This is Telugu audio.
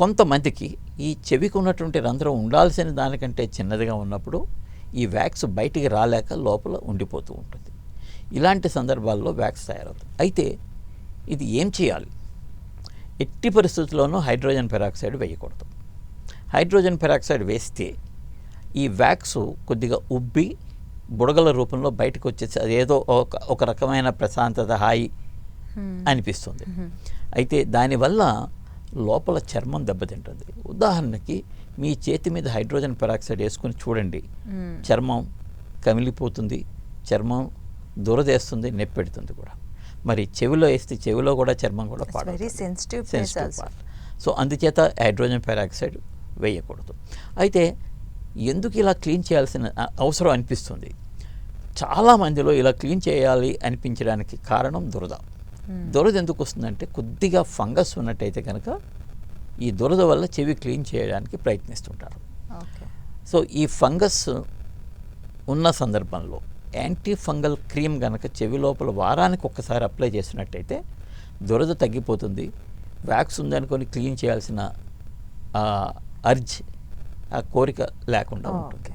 కొంతమందికి ఈ చెవికి ఉన్నటువంటి రంధ్రం ఉండాల్సిన దానికంటే చిన్నదిగా ఉన్నప్పుడు ఈ వ్యాక్స్ బయటికి రాలేక లోపల ఉండిపోతూ ఉంటుంది. ఇలాంటి సందర్భాల్లో వ్యాక్స్ తయారవుతుంది. అయితే ఇది ఏం చేయాలి? ఎట్టి పరిస్థితుల్లోనూ హైడ్రోజన్ పెరాక్సైడ్ వేయకూడదు. హైడ్రోజన్ పెరాక్సైడ్ వేస్తే ఈ వ్యాక్స్ కొద్దిగా ఉబ్బి బుడగల రూపంలో బయటకు వచ్చేసి అదేదో ఒక ఒక రకమైన ప్రశాంతత హాయి అనిపిస్తుంది. అయితే దానివల్ల లోపల చర్మం దెబ్బతింటుంది. ఉదాహరణకి మీ చేతి మీద హైడ్రోజన్ పెరాక్సైడ్ వేసుకొని చూడండి. చర్మం కమిలిపోతుంది చర్మం దురదేస్తుంది నొప్పెడుతుంది కూడా. మరి చెవిలో వేస్తే చెవిలో కూడా చర్మం కూడా also. part. సో అందుచేత హైడ్రోజన్ పెరాక్సైడ్ వేయకూడదు. అయితే ఎందుకు ఇలా క్లీన్ చేయాల్సిన అవసరం అనిపిస్తుంది? చాలా మందిలో ఇలా క్లీన్ చేయాలి అనిపించడానికి కారణం దురద. దురద ఎందుకు వస్తుందంటే కొద్దిగా ఫంగస్ ఉన్నట్టయితే కనుక ఈ దురద వల్ల చెవి క్లీన్ చేయడానికి ప్రయత్నిస్తుంటారు. సో ఈ ఫంగస్ ఉన్న సందర్భంలో యాంటీ ఫంగల్ క్రీమ్ కనుక చెవి లోపల వారానికి ఒక్కసారి అప్లై చేసినట్టయితే దురద తగ్గిపోతుంది. వ్యాక్స్ ఉందనుకొని క్లీన్ చేయాల్సిన అర్జ్ ఆ కోరిక లేకుండా ఉంటుంది.